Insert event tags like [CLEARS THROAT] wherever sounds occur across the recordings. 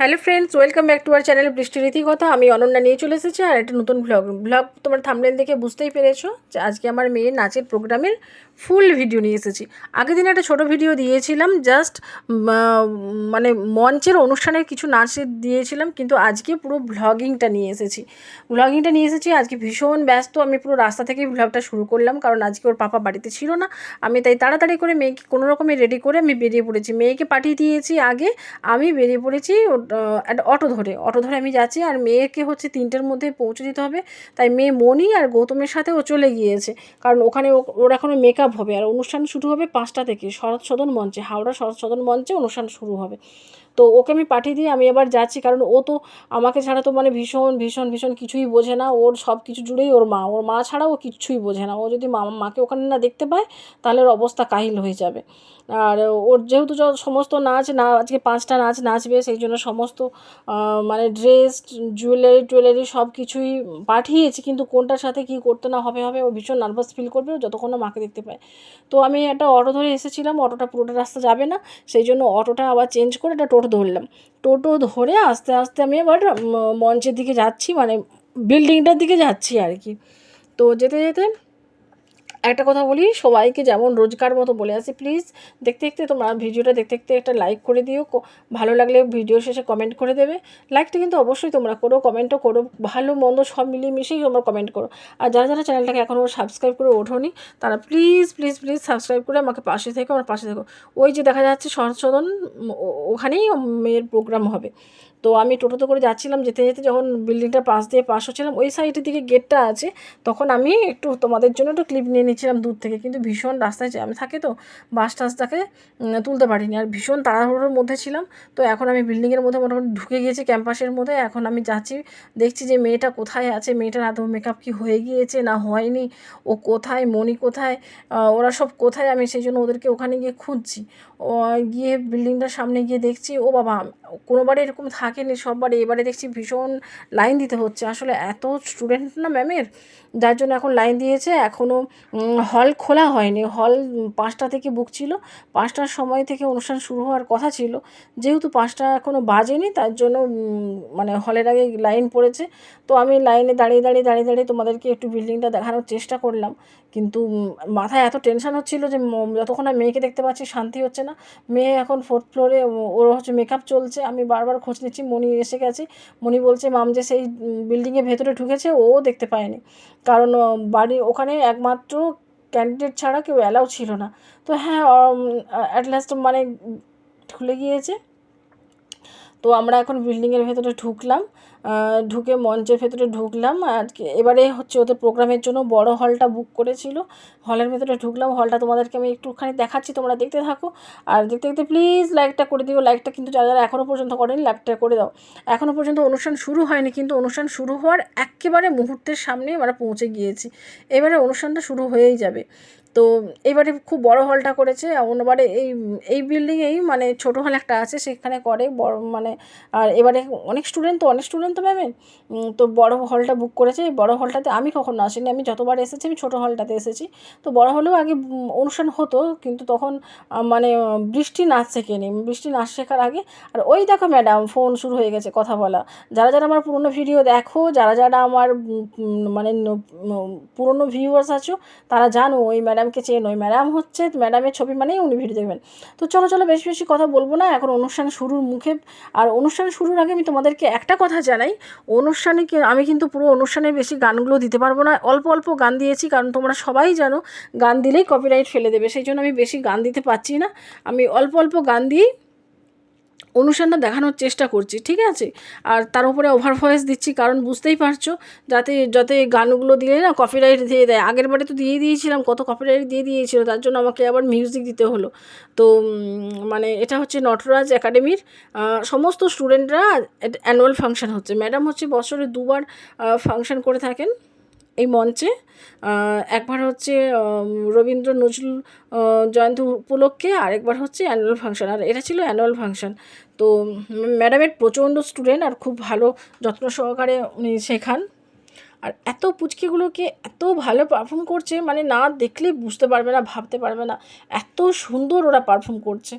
Hello friends, welcome back to our channel Brishti Riti কথা আমি অনন্যা নিয়ে চলে এসেছি আর একটা নতুন ব্লগ ব্লগ তোমার থামলেন দেখে বুঝতেই পেরেছ যে আজকে আমার মেয়ের নাচের প্রোগ্রামের ফুল ভিডিও নিয়ে এসেছি। আগের দিন একটা ছোটো ভিডিও দিয়েছিলাম জাস্ট মানে মঞ্চের অনুষ্ঠানের কিছু নাচের দিয়েছিলাম, কিন্তু আজকে পুরো ব্লগিংটা নিয়ে এসেছি। ব্লগিংটা নিয়ে এসেছি, আজকে ভীষণ ব্যস্ত, আমি পুরো রাস্তা থেকেই ব্লগটা শুরু করলাম, কারণ আজকে ওর পাপা বাড়িতে ছিল না। আমি তাই তাড়াতাড়ি করে মেয়েকে কোনো রকমে রেডি করে আমি বেরিয়ে পড়েছি। মেয়েকে পাঠিয়ে দিয়েছি আগে, আমি বেরিয়ে পড়েছি একটা অটো ধরে। অটো ধরে আমি যাচ্ছি, আর মেয়েকে হচ্ছে তিনটের মধ্যে পৌঁছে দিতে হবে। তাই মেয়ে মনি আর গৌতমের সাথে ও চলে গিয়েছে। কারণ ওখানে ওর এখনও মেকআপ হবে। আর অনুষ্ঠান শুরু হবে পাঁচটা থেকে শরৎ সদন মঞ্চে, হাওড়া শরৎ সদন মঞ্চে অনুষ্ঠান শুরু হবে। তো ওকে আমি পাঠিয়ে দিয়ে আমি এবার যাচ্ছি। কারণ ও তো আমাকে ছাড়া তো মানে ভীষণ ভীষণ ভীষণ কিছুই বোঝে না। ওর সব কিছু জুড়েই ওর মা। ওর মা ছাড়া ও কিচ্ছুই বোঝে না। ও যদি মা, মাকে ওখানে না দেখতে পায়, তাহলে ওর অবস্থা কাহিল হয়ে যাবে। আর ওর যেহেতু সমস্ত নাচ, না, আজকে পাঁচটা নাচ নাচবে, সেই জন্য সমস্ত মানে ড্রেস, জুয়েলারি, টুয়েলারি সব কিছুই পাঠিয়েছি। কিন্তু কোনটার সাথে কী করতে না হবে হবে ও ভীষণ নার্ভাস ফিল করবে যতক্ষণ না মাকে দেখতে পায়। তো আমি একটা অটো ধরে এসেছিলাম। অটোটা পুরোটা রাস্তা যাবে না। সেই জন্য অটোটা আবার চেঞ্জ করে একটা টোটো ধরলাম। টোটো ধরে আস্তে আস্তে আমি এবার মঞ্চের দিকে যাচ্ছি মানে বিল্ডিংটার দিকে যাচ্ছি আর কি। তো যেতে যেতে একটা কথা বলি, সবাইকে যেমন রোজকার মতো বলে আসি প্লিজ দেখতে দেখতে তোমরা ভিডিওটা দেখতে দেখতে একটা লাইক করে দিও ভালো লাগলে ভিডিও শেষে কমেন্ট করে দেবে। লাইকটা কিন্তু অবশ্যই তোমরা করো কমেন্টও করো, ভালো মন্দ সব মিলিয়ে মিশিয়ে তোমরা কমেন্ট করো। আর যারা যারা চ্যানেলটাকে এখনও সাবস্ক্রাইব করে ওঠোনি, তারা প্লিজ প্লিজ প্লিজ সাবস্ক্রাইব করে আমাকে পাশে থেকে, আমার পাশে থেকো। ওই যে দেখা যাচ্ছে ও- ওখানেই মেয়ের প্রোগ্রাম হবে। তো আমি টোটোতে করে যাচ্ছিলাম, যেতে যেতে যখন বিল্ডিংটার পাশ দিয়ে পাশ হচ্ছিলাম, ওই সাইডের দিকে গেটটা আছে, তখন আমি একটু তোমাদের জন্য একটু ক্লিপ নিয়ে নিচ্ছিলাম দূর থেকে। কিন্তু ভীষণ রাস্তায় আমি থাকে তো বাস টাসটাকে তুলতে পারিনি। আর ভীষণ তাড়াহুড়োর মধ্যে ছিলাম। তো এখন আমি বিল্ডিংয়ের মধ্যে মোটামুটি ঢুকে গিয়েছি ক্যাম্পাসের মধ্যে। এখন আমি যাচ্ছি, দেখছি যে মেয়েটা কোথায় আছে, মেয়েটার আদৌ মেকআপ কি হয়ে গিয়েছে না হয়নি, ও কোথায় মনি কোথায় ওরা সব কোথায়, আমি সেই জন্য ওদেরকে ওখানে গিয়ে খুঁজছি। গিয়ে বিল্ডিংটার সামনে গিয়ে দেখছি, ও বাবা কোনোবারে এরকম থাকেনি সববারে এবারে দেখছি ভীষণ লাইন দিতে হচ্ছে। আসলে এত স্টুডেন্ট না ম্যামের যার জন্য এখন লাইন দিয়েছে এখনও হল খোলা হয়নি। হল পাঁচটা থেকে বুক ছিল, পাঁচটার সময় থেকে অনুষ্ঠান শুরু হওয়ার কথা ছিল। যেহেতু পাঁচটা এখনও বাজেনি, তার জন্য মানে হলের আগে লাইন পড়েছে। তো আমি লাইনে দাঁড়িয়ে দাঁড়িয়ে দাঁড়িয়ে দাঁড়িয়ে তোমাদেরকে একটু বিল্ডিংটা দেখানোর চেষ্টা করলাম। কিন্তু মাথায় এত টেনশন হচ্ছিল যে যতক্ষণ না মেয়েকে দেখতে পাচ্ছি, শান্তি হচ্ছে না। মেয়ে এখন ফোর্থ ফ্লোরে ওর হচ্ছে মেকআপ চলছে। আমি বারবার খোঁজ নিচ্ছি মনি এসে গেছে। মনি বলছে, মাম যে সেই বিল্ডিংয়ের ভেতরে ঢুকেছে, ও দেখতে পায়নি। কারণ বাড়ি ওখানে একমাত্র ক্যান্ডিডেট ছাড়া কেউ অ্যালাউ ছিল না। তো হ্যাঁ অ্যাট লাস্ট মানে খুলে গিয়েছে। তো আমরা এখন বিল্ডিংয়ের ভেতরে ঢুকলাম। ঢুকে মঞ্চের ভেতরে ঢুকলাম। আর এবারে হচ্ছে ওদের প্রোগ্রামের জন্য বড় হলটা বুক করেছিল। হলের ভেতরে ঢুকলাম। হলটা তোমাদেরকে আমি একটুখানি দেখাচ্ছি, তোমরা দেখতে থাকো। আর দেখতে দেখতে প্লিজ লাইকটা করে দিও। লাইকটা কিন্তু যারা যারা এখনও পর্যন্ত করেনি লাইকটা করে দাও। এখনও পর্যন্ত অনুষ্ঠান শুরু হয়নি, কিন্তু অনুষ্ঠান শুরু হওয়ার একেবারে মুহূর্তের সামনে আমরা পৌঁছে গিয়েছি। এবারে অনুষ্ঠানটা শুরু হয়েই যাবে। তো এবারে খুব বড় হলটা করেছে। অন্যবারে এই এই বিল্ডিংয়েই মানে ছোটো হল একটা আছে, সেখানে করে বড় মানে আর এবারে অনেক স্টুডেন্ট তো, অনেক স্টুডেন্ট তো ম্যামে তো বড় হলটা বুক করেছে। এই বড় হলটাতে আমি কখনো আসিনি। আমি যতবার এসেছি, আমি ছোটো হলটাতে এসেছি। তো বড় হলেও আগে অনুষ্ঠান হতো, কিন্তু তখন মানে বৃষ্টি নাচ শেখেনি বৃষ্টি নাচ শেখার আগে, আর ওই দেখো ম্যাডাম ফোন শুরু হয়ে গেছে কথা বলা। যারা যারা আমার পুরনো ভিডিও দেখো, যারা যারা আমার মানে পুরনো ভিউয়ার্স আছো, তারা জানো, ওই ম্যাডামকে চেয়ে নয় ম্যাডাম হচ্ছে, ম্যাডামের ছবি মানেই উনি ভিডিও দেখবেন। তো চলো চলো বেশি বেশি কথা বলব না। এখন অনুষ্ঠান শুরুর মুখে, আর অনুষ্ঠান শুরুর আগে আমি তোমাদেরকে একটা কথা জানাই। অনুষ্ঠানে আমি কিন্তু পুরো অনুষ্ঠানে বেশি গানগুলো দিতে পারব না। অল্প অল্প গান দিয়েছি, কারণ তোমরা সবাই জানো, গান দিলেই কপিরাইট ফেলে দেবে। সেই জন্য আমি বেশি গান দিতে পারছি না। আমি অল্প অল্প গান দিয়েই অনুষ্ঠানটা দেখানোর চেষ্টা করছি, ঠিক আছে? আর তার উপরে ওভার ভয়েস দিচ্ছি, কারণ বুঝতেই পারছ, যাতে যাতে গানগুলো দিলে না কপিরাইট দিয়ে দেয়। আগের বারে তো দিয়ে দিয়েছিলাম, কত কপিরাইট দিয়ে দিয়েছিল, তার জন্য আমাকে আবার মিউজিক দিতে হলো। তো মানে এটা হচ্ছে নটরাজ একাডেমির সমস্ত স্টুডেন্টরা অ্যানুয়াল ফাংশন হচ্ছে। ম্যাডাম হচ্ছে বছরে দুবার ফাংশন করে থাকেন। এই মঞ্চে। একবার হচ্ছে রবীন্দ্র নজরুল জয়ন্তী উপলক্ষে, আরেকবার হচ্ছে অ্যানুয়াল ফাংশন আর এটা ছিল অ্যানুয়াল ফাংশন তো ম্যাডামের প্রচণ্ড স্টুডেন্ট আর খুব ভালো যত্ন সহকারে উনি শেখান। আর এত পুচকিগুলোকে এত ভালো পারফর্ম করছে মানে না দেখলে বুঝতে পারবে না, ভাবতে পারবে না। এত সুন্দর ওরা পারফর্ম করছে।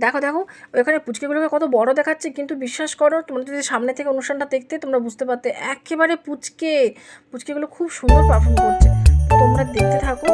দেখো দেখো ওখানে পুচকেগুলোকে কত বড় দেখাচ্ছে, কিন্তু বিশ্বাস করো, তোমরা যদি সামনে থেকে অনুষ্ঠানটা দেখতে, তোমরা বুঝতে পারতে, একেবারে পুচকে, পুচকেগুলো খুব সুন্দর পারফর্ম করছে। তোমরা দেখতে থাকো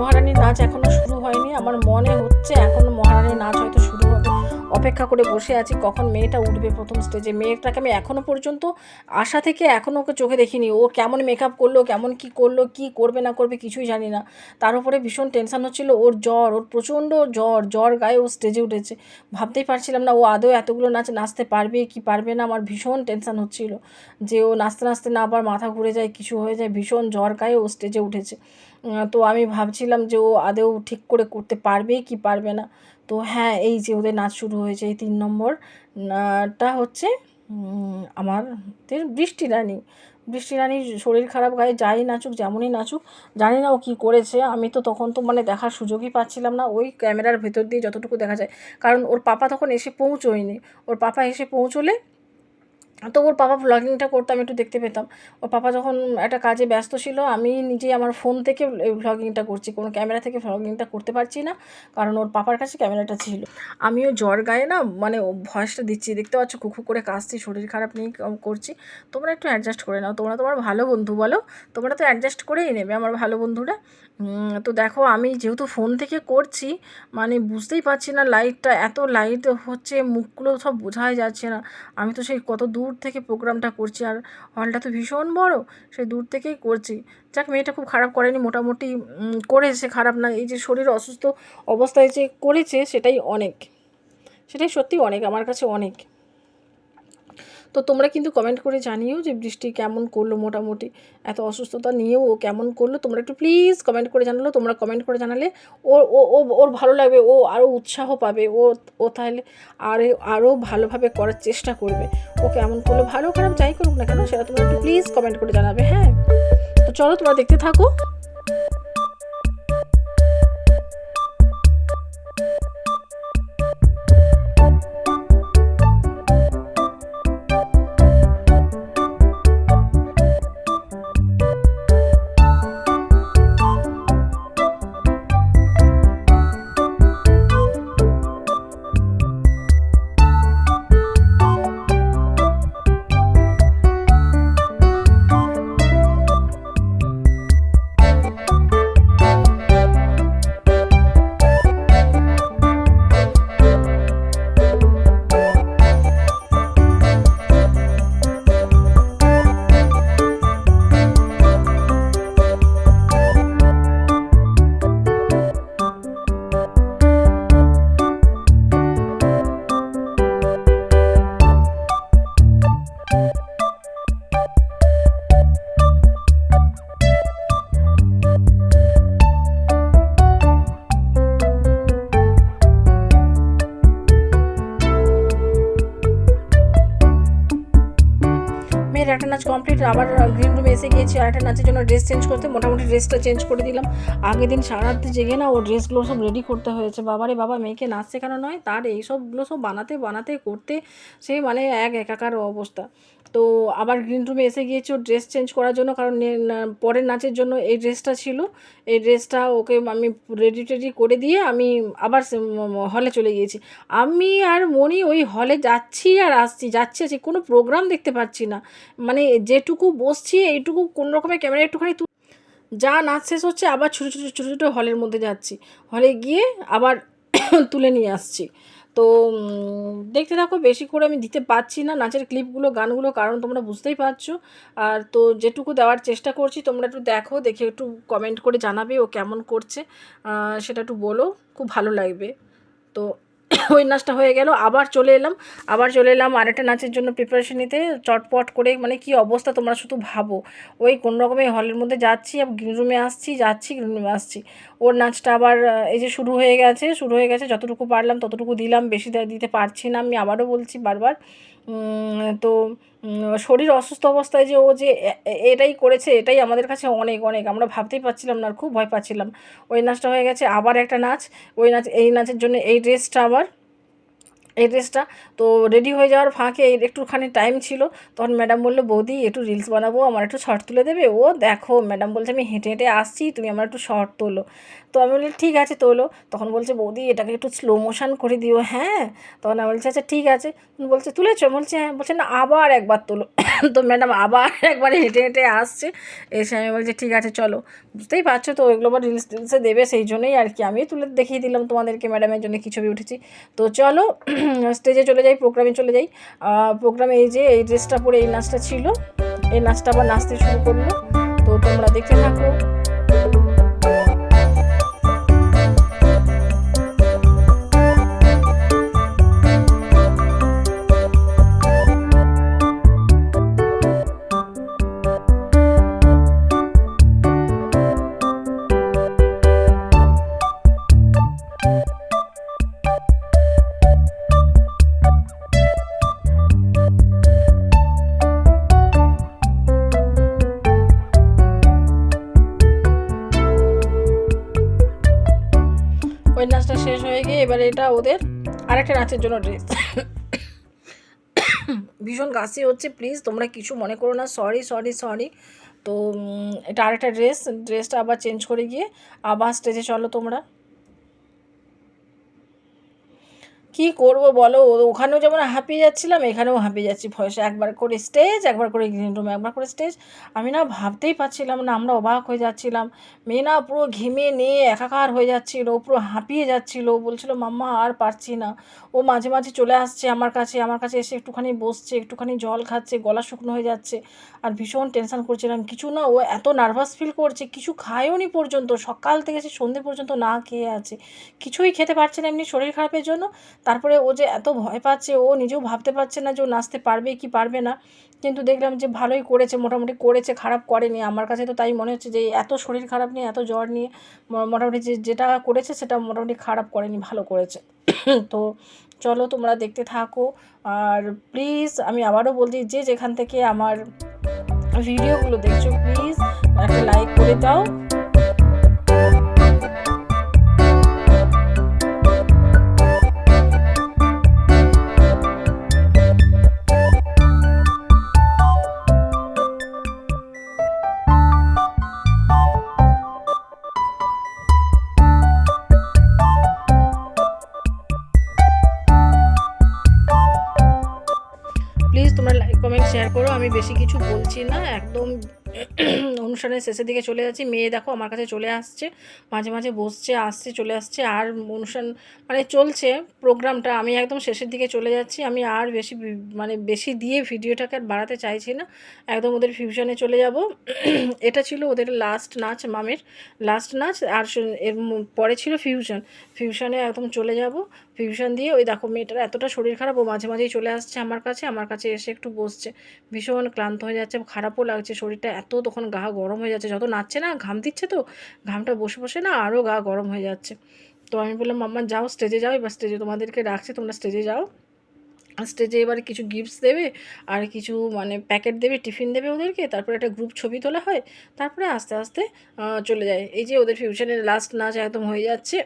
মহারানীর নাচ এখনও শুরু হয়নি। আমার মনে হচ্ছে এখনও মহারানীর নাচ হয়তো শুরু হবে। অপেক্ষা করে বসে আছি কখন মেয়েটা উঠবে প্রথম স্টেজে মেয়েটাকে আমি এখনও পর্যন্ত আশা থেকে এখনও ওকে চোখে দেখিনি। ও কেমন মেকআপ করল, কেমন কি করল, কি করবে, না করবে কিছুই জানি না। তার উপরে ভীষণ টেনশন হচ্ছিল। ওর জ্বর, ওর প্রচণ্ড জ্বর জ্বর গায়ে ও স্টেজে উঠেছে। ভাবতেই পারছিলাম না ও আদৌ এতগুলো নাচ নাচতে পারবে কি পারবে না। আমার ভীষণ টেনশন হচ্ছিল যে ও নাচতে নাচতে না আবার মাথা ঘুরে যায়, কিছু হয়ে যায়। ভীষণ জ্বর গায়ে ও স্টেজে উঠেছে। তো আমি ভাবছিলাম যে ও আদৌ ঠিক করে করতে পারবে কি পারবে না। তো হ্যাঁ এই যে ওদের নাচ শুরু হয়েছে এই তিন নম্বর টা হচ্ছে আমাদের বৃষ্টি রানী। বৃষ্টি রানীর শরীর খারাপ, গায়ে যাই নাচুক, যেমনই নাচুক, জানি না ও কী করেছে। আমি তো তখন তো মানে দেখার সুযোগই পাচ্ছিলাম না, ওই ক্যামেরার ভেতর দিয়ে যতটুকু দেখা যায়। কারণ ওর পাপা তখন এসে পৌঁছোয়নি। ওর পাপা এসে পৌঁছলে তো ওর পাপা ভ্লগিংটা করতো, আমি একটু দেখতে পেতাম। ওর পাপা যখন একটা কাজে ব্যস্ত ছিল, আমি নিজেই আমার ফোন থেকে ভ্লগিংটা করছি। কোনো ক্যামেরা থেকে ভ্লগিংটা করতে পারছি না, কারণ ওর পাপার কাছে ক্যামেরাটা ছিল। আমিও জ্বর গায়ে না মানে ভয়েসটা দিচ্ছি। দেখতে পাচ্ছ কুকু করে কাশছি শরীর খারাপ নিয়ে করছি। তোমরা একটু অ্যাডজাস্ট করে নাও। তোমরা তোমার ভালো বন্ধু বলো, তোমরা তো অ্যাডজাস্ট করেই নেবে আমার ভালো বন্ধুরা। তো দেখো আমি যেহেতু ফোন থেকে করছি মানে বুঝতেই পারছি না লাইটটা এত লাইট হচ্ছে, মুখগুলো সব বোঝাই যাচ্ছে না। আমি তো সেই কত দূর থেকে প্রোগ্রামটা করছি, আর হলটা তো ভীষণ বড়, সেই দূর থেকেই করছি। যাক, মেয়েটা খুব খারাপ করেনি, মোটামুটি করেছে খারাপ না, এই যে শরীর অসুস্থ অবস্থায় যে করেছে, সেটাই অনেক। সেটাই সত্যি অনেক, আমার কাছে অনেক। তো তোমরা কিন্তু কমেন্ট করে জানিও যে বৃষ্টি কেমন করল মোটামুটি। এত অসুস্থতা নিয়েও ও কেমন করল, তোমরা একটু প্লিজ কমেন্ট করে জানালো। তোমরা কমেন্ট করে জানালে ওর ও ও, ওর ভালো লাগবে, ও আরও উৎসাহ পাবে, ও ও তাহলে আরও আরও ভালোভাবে করার চেষ্টা করবে। ও কেমন করল, ভালো খারাপ যাই করুক না কেন, সেটা তোমরা একটু প্লিজ কমেন্ট করে জানাবে হ্যাঁ? তো চলো তোমরা দেখতে থাকো। নাচ কমপ্লিট আবার গ্রিন রুমে এসে গিয়েছি, আর একটা নাচের জন্য ড্রেস চেঞ্জ করতে, মোটামুটি ড্রেসটা চেঞ্জ করে দিলাম। আগের দিন সারা রাত্রি জেগে না ও ড্রেসগুলো সব রেডি করতে হয়েছে। বাবারে বাবা, মেয়েকে নাচ শেখানো নয়, তার এইসবগুলো সব বানাতে বানাতে, করতে, সে মানে এক একাকার অবস্থা। তো আবার গ্রিন রুমে এসে গিয়েছি ওর ড্রেস চেঞ্জ করার জন্য, কারণ পরের নাচের জন্য এই ড্রেসটা ছিল। এই ড্রেসটা ওকে আমি রেডি টেডি করে দিয়ে আমি আবার হলে চলে গিয়েছি। আমি আর মনি ওই হলে যাচ্ছি আর আসছি, যাচ্ছি আসছি কোনো প্রোগ্রাম দেখতে পাচ্ছি না। মানে যেটুকু বসছি, এইটুকু কোনো রকমের ক্যামেরা একটুখানি যা নাচ শেষ হচ্ছে, আবার ছোটো ছোটো ছোটো ছোটো হলের মধ্যে যাচ্ছি। হলে গিয়ে আবার [COUGHS] তুলে নিয়ে আসছি। তো দেখতে থাকো, বেশি করে আমি দিতে পারছি না নাচের ক্লিপগুলো, গানগুলো, কারণ তোমরা বুঝতেই পারছ। আর তো যেটুকু দেওয়ার চেষ্টা করছি, তোমরা একটু দেখো, দেখে একটু কমেন্ট করে জানাবে ও কেমন করছে। সেটা একটু বলো, খুব ভালো লাগবে। তো [COUGHS] ওই নাচটা হয়ে গেল, আবার চলে এলাম, আবার চলে এলাম আরেকটা নাচের জন্য প্রিপারেশন নিতে। চটপট করে মানে কি অবস্থা তোমরা শুধু ভাবো। ওই কোন রকমের হলের মধ্যে যাচ্ছি গ্রিন রুমে আসছি, যাচ্ছি গ্রিন রুমে আসছি। ওর নাচটা আবার এই যে শুরু হয়ে গেছে, শুরু হয়ে গেছে, যতটুকু পারলাম ততটুকু দিলাম, বেশি দিতে পারছি না, আমি আবারও বলছি বারবার। তো শরীর অসুস্থ অবস্থায় যে ও যে এটাই করেছে, এটাই আমাদের কাছে অনেক অনেক। আমরা ভাবতেই পারছিলাম না, আর খুব ভয় পাচ্ছিলাম। ওই নাচটা হয়ে গেছে, আবার একটা নাচ। ওই নাচ, এই নাচের জন্য এই ড্রেসটা আবার, এই ড্রেসটা। তো রেডি হয়ে যাওয়ার ফাঁকে একটুখানি টাইম ছিল। তখন ম্যাডাম বলল, বৌদি, একটু রিলস বানাবো, আমার একটু শর্ট তুলে দেবে? ও, দেখো, ম্যাডাম বলছে, আমি হেঁটে হেঁটে আসছি, তুমি আমার একটু শর্ট তোলো। তো আমি বলি, ঠিক আছে তোলো। তখন বলছে, বৌদি, এটাকে একটু স্লো মোশন করে দিও। হ্যাঁ? তখন আমি বলছি আচ্ছা ঠিক আছে। বলছে, তুলেছো? বলছে হ্যাঁ। বলছে, না, আবার একবার তোলো। তো ম্যাডাম আবার [LAUGHS] একবার হেঁটে হেঁটে আসছে। এসে আমি বলছি, ঠিক আছে, চলো। বুঝতেই পারছ তো, ওইগুলো আবার রিলস টিলসে দেবে, সেই জন্যই আর কি। আমি তুলে দেখিয়ে দিলাম তোমাদেরকে ম্যাডামের জন্য কি ছবি উঠেছি। তো চলো [CLEARS THROAT] স্টেজে চলে যাই প্রোগ্রামে চলে যাই। প্রোগ্রামে এই যে, এই ড্রেসটা পরে এই নাচটা ছিল, এই নাচটা আবার নাচতে শুরু করল। তো তোমরা দেখতে থাকো। এবারে এটা ওদের আরেকটা নাচের জন্য ড্রেস ভীষণ কাশি হচ্ছে প্লিজ তোমরা কিছু মনে করো না। সরি সরি সরি তো এটা আরেকটা ড্রেস ড্রেসটা আবার চেঞ্জ করে গিয়ে আবার স্টেজে চলো তোমরা। কি করব বলো? ওখানেও যেমন হাঁপিয়ে যাচ্ছিলাম, এখানেও হাঁপিয়ে যাচ্ছি। ভয়েসে একবার করে স্টেজ একবার করে গ্রিন রুম একবার করে স্টেজ আমি না ভাবতেই পারছিলাম না, আমরা অবাক হয়ে যাচ্ছিলাম। মেয়ে না পুরো ঘেমে নিয়ে একাকার হয়ে যাচ্ছিল, পুরো হাঁপিয়ে যাচ্ছিল। বলছিল, মাম্মা, আর পারছি না। ও মাঝে মাঝে চলে আসছে আমার কাছে আমার কাছে এসে একটুখানি বসছে, একটুখানি জল খাচ্ছে, গলা শুকনো হয়ে যাচ্ছে। আর ভীষণ টেনশন করছিলাম। কিছু না, ও এত নার্ভাস ফিল করছে, কিছু খায়ও নি পর্যন্ত। সকাল থেকে সে সন্ধে পর্যন্ত না খেয়ে আছে। কিছুই খেতে পারছে না এমনি শরীর খারাপের জন্য। তারপরে ও যে এত ভয় পাচ্ছে, ও নিজেও ভাবতে পারছে না যে ও নাচতে পারবে কি পারবে না। কিন্তু দেখলাম যে ভালোই করেছে, মোটামুটি করেছে, খারাপ করেনি। আমার কাছে তো তাই মনে হচ্ছে যে এত শরীর খারাপ নিয়ে, এত জ্বর নিয়ে মোটামুটি যে যেটা করেছে সেটা মোটামুটি খারাপ করেনি, ভালো করেছে। [CLEARS THROAT] তো চলো তোমরা দেখতে থাকো। আর প্লিজ আমি আবারও বলছি, যে যেখান থেকে আমার ভিডিওগুলো দেখছ প্লিজ একটা লাইক করে দাও। অনুষ্ঠানের শেষের দিকে চলে যাচ্ছি। মেয়ে দেখো আমার কাছে চলে আসছে, মাঝে মাঝে বসছে, আসছে, চলে আসছে। আর অনুষ্ঠান মানে চলছে, প্রোগ্রামটা আমি একদম শেষের দিকে চলে যাচ্ছি। আমি আর বেশি মানে বেশি দিয়ে ভিডিওটাকে আর বাড়াতে চাইছি না। একদম ওদের ফিউশনে চলে যাব। [CLEARS THROAT] এটা ছিল ওদের লাস্ট নাচ, মামের লাস্ট নাচ। আর এর পরে ছিল ফিউশন ফিউশনে একদম চলে যাব। ফিউশন দিয়ে ওই দেখো মেয়েটার এতটা শরীর খারাপ, ও মাঝে মাঝেই চলে আসছে আমার কাছে আমার কাছে এসে একটু বসছে। ভীষণ ক্লান্ত হয়ে যাচ্ছে, খারাপও লাগছে, শরীরটা এত তখন গা গরম হয়ে যাচ্ছে, যত নাচছে না, ঘাম দিচ্ছে তো, ঘামটা বসে বসে না আরও গা গরম হয়ে যাচ্ছে। তো আমি বললাম, মাম্মা, যাও স্টেজে যাও, এবার স্টেজে তোমাদেরকে রাখছি, তোমরা স্টেজে যাও। স্টেজে এবারে কিছু গিফটস দেবে, আর কিছু মানে প্যাকেট দেবে টিফিন দেবে ওদেরকে, তারপরে একটা গ্রুপ ছবি তোলা হয়, তারপরে আস্তে আস্তে চলে যায়। এই যে ওদের ফিউশনের লাস্ট নাচ একদম হয়ে যাচ্ছে।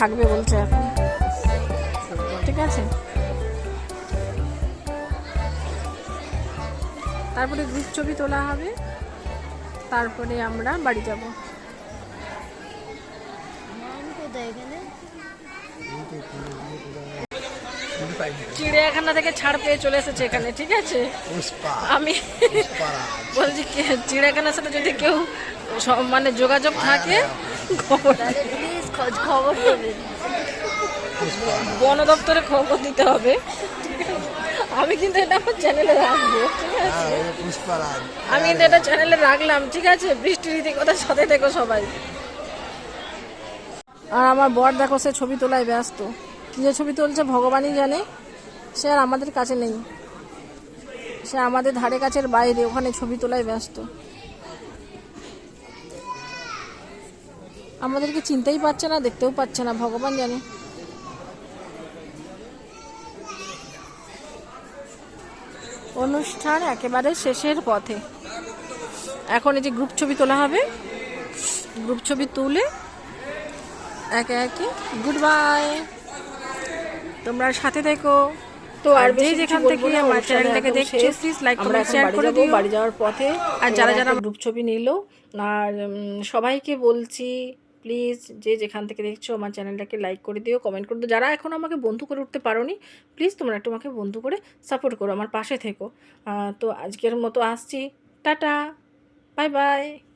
থাকবে বলছে এখন। ঠিক আছে? তারপরে গ্রুপ ছবি তোলা হবে। তারপরে আমরা বাড়ি যাব। চিড়িয়াখানা থেকে ছাড় পেয়ে চলে এসেছে এখানে ঠিক আছে? আমি বলছি চিড়িয়াখানার সাথে যদি কেউ মানে যোগাযোগ থাকে খবর প্লিজ খোঁজ খবর দেবেন বন দপ্তরে খবর দিতে হবে। আমি কিন্তু এটা আমার চ্যানেলে রাখব ঠিক আছে? হ্যাঁ আমি কিন্তু এটা চ্যানেলে রাখলাম ঠিক আছে? বৃষ্টি রীতি কথা সাথে দেখো সবাই। আর আমার বর দেখো সে ছবি তোলায় ব্যস্ত। কী যে ছবি তুলছে ভগবানই জানে। সে আর আমাদের কাছে নেই। সে আমাদের ধারে কাছের বাইরে ওখানে ছবি তোলায় ব্যস্ত। আমাদেরকে চিনতেই পারছে না দেখতেও পাচ্ছে না ভগবান জানে। অনুষ্ঠান একেবারে শেষের পথে। এখন এই যে গ্রুপ ছবি তোলা হবে গ্রুপ ছবি তুলে একে একে গুড বাই তোমরা সাথে দেখো তো আর যে যেখান থেকে আমার চ্যানেলটাকে দেখছ প্লিজ লাইক কমেন্ট শেয়ার করে দিও। বাড়ি যাওয়ার পথে আর যারা যারা গ্রুপ ছবি নিল। আর সবাইকে বলছি প্লিজ যে যেখান থেকে দেখছ আমার চ্যানেলটাকে লাইক করে দিও কমেন্ট করে দিও। যারা এখন আমাকে বন্ধু করে উঠতে পারো নি প্লিজ তোমরা একটু আমাকে বন্ধু করে সাপোর্ট করো আমার পাশে থেকো। তো আজকের মতো আসছি। Tata bye bye